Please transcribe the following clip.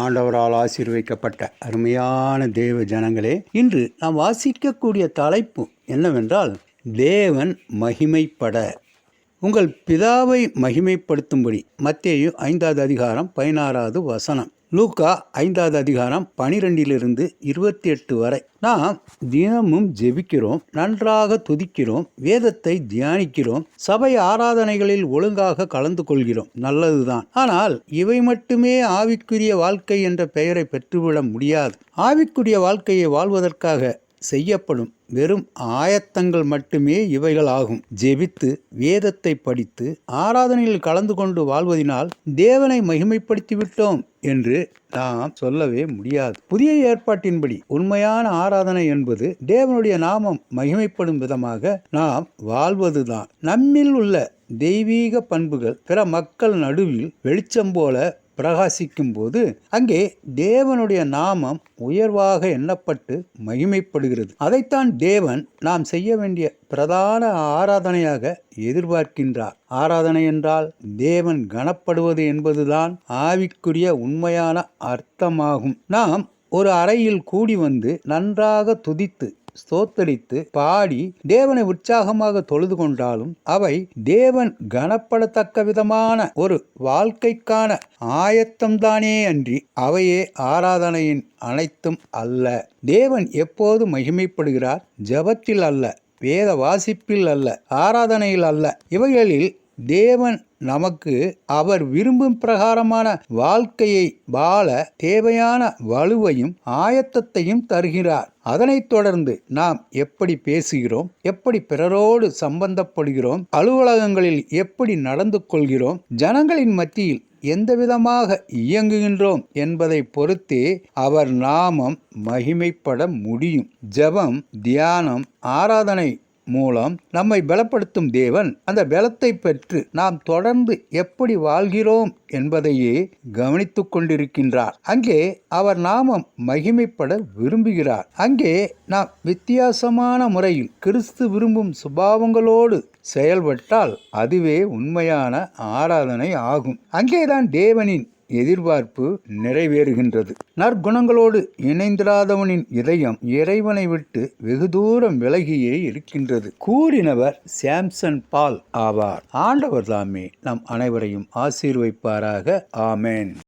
ஆண்டவரால் ஆசீர்வைக்கப்பட்ட அருமையான தேவ ஜனங்களே இன்று நாம் வாசிக்கக்கூடிய தலைப்பு என்னவென்றால் தேவன் மகிமைப்பட. உங்கள் பிதாவை மகிமைப்படுத்தும்படி மத்தேயு ஐந்தாவது அதிகாரம் பதினாறாவது வசனம். லூக்கா ஐந்தாவது அதிகாரம் பனிரெண்டிலிருந்து இருபத்தி எட்டு வரை. நாம் தினமும் ஜெபிக்கிறோம் நன்றாக துதிக்கிறோம் வேதத்தை தியானிக்கிறோம் சபை ஆராதனைகளில் ஒழுங்காக கலந்து கொள்கிறோம். நல்லதுதான். ஆனால் இவை மட்டுமே ஆவிக்குரிய வாழ்க்கை என்ற பெயரை பெற்றுவிட முடியாது. ஆவிக்குரிய வாழ்க்கையை வாழ்வதற்காக செய்யப்படும் வெறும் ஆயத்தங்கள் மட்டுமே இவைகள் ஆகும் ஜெபித்து வேதத்தை படித்து ஆராதனையில் கலந்து கொண்டு வாழ்வதினால் தேவனை மகிமைப்படுத்தி விட்டோம் என்று நாம் சொல்லவே முடியாது. புதிய ஏற்பாட்டின்படி உண்மையான ஆராதனை என்பது தேவனுடைய நாமம் மகிமைப்படும் விதமாக நாம் வாழ்வதுதான். நம்மில் உள்ள தெய்வீக பண்புகள் பிற மக்கள் நடுவில் வெளிச்சம் போல பிரகாசிக்கும் போது அங்கே தேவனுடைய நாமம் உயர்வாக எண்ணப்பட்டு மகிமைப்படுகிறது. அதைத்தான் தேவன் நாம் செய்ய வேண்டிய பிரதான ஆராதனையாக எதிர்பார்க்கின்றார். ஆராதனை என்றால் தேவன் கனப்படுவது என்பதுதான் ஆவிக்குரிய உண்மையான அர்த்தமாகும். நாம் ஒரு அறையில் கூடி வந்து நன்றாக துதித்து ஸ்தோத்தரித்து பாடி தேவனை உற்சாகமாக தொழுது கொண்டாலும் அவை தேவன் கனப்படத்தக்க விதமான ஒரு வாழ்க்கைக்கான ஆயத்தம்தானே அன்றி அவையே ஆராதனையின் அனைத்தும் அல்ல. தேவன் எப்போது மகிமைப்படுகிறார்? ஜபத்தில் அல்ல வேத வாசிப்பில் அல்ல ஆராதனையில் அல்ல. இவைகளில் தேவன் நமக்கு அவர் விரும்பும் பிரகாரமான வாழ்க்கையை வாழ தேவையான வலுவையும் ஆயத்தத்தையும் தருகிறார். அதனைத் தொடர்ந்து நாம் எப்படி பேசுகிறோம் எப்படி பிறரோடு சம்பந்தப்படுகிறோம் அலுவலகங்களில் எப்படி நடந்து கொள்கிறோம் ஜனங்களின் மத்தியில் எந்த விதமாக இயங்குகின்றோம் என்பதை பொறுத்தே அவர் நாமம் மகிமைப்பட முடியும். ஜெபம் தியானம் ஆராதனை மூலம் நம்மை பலப்படுத்தும் தேவன் அந்த பலத்தை பெற்று நாம் தொடர்ந்து எப்படி வாழ்கிறோம் என்பதையே கவனித்து கொண்டிருக்கின்றார். அங்கே அவர் நாமம் மகிமைப்பட விரும்புகிறார். அங்கே நாம் வித்தியாசமான முறையில் கிறிஸ்து விரும்பும் சுபாவங்களோடு செயல்பட்டால் அதுவே உண்மையான ஆராதனை ஆகும். அங்கேதான் தேவனின் எதிர்பார்ப்பு நிறைவேறுகின்றது. நற்குணங்களோடு இணைந்திராதவனின் இதயம் இறைவனை விட்டு வெகு தூரம் விலகியே இருக்கின்றது. கூறினவர் சாம்சன் பால் ஆவார். ஆண்டவர் தாமே நம் அனைவரையும் ஆசீர்வைப்பாராக. ஆமேன்.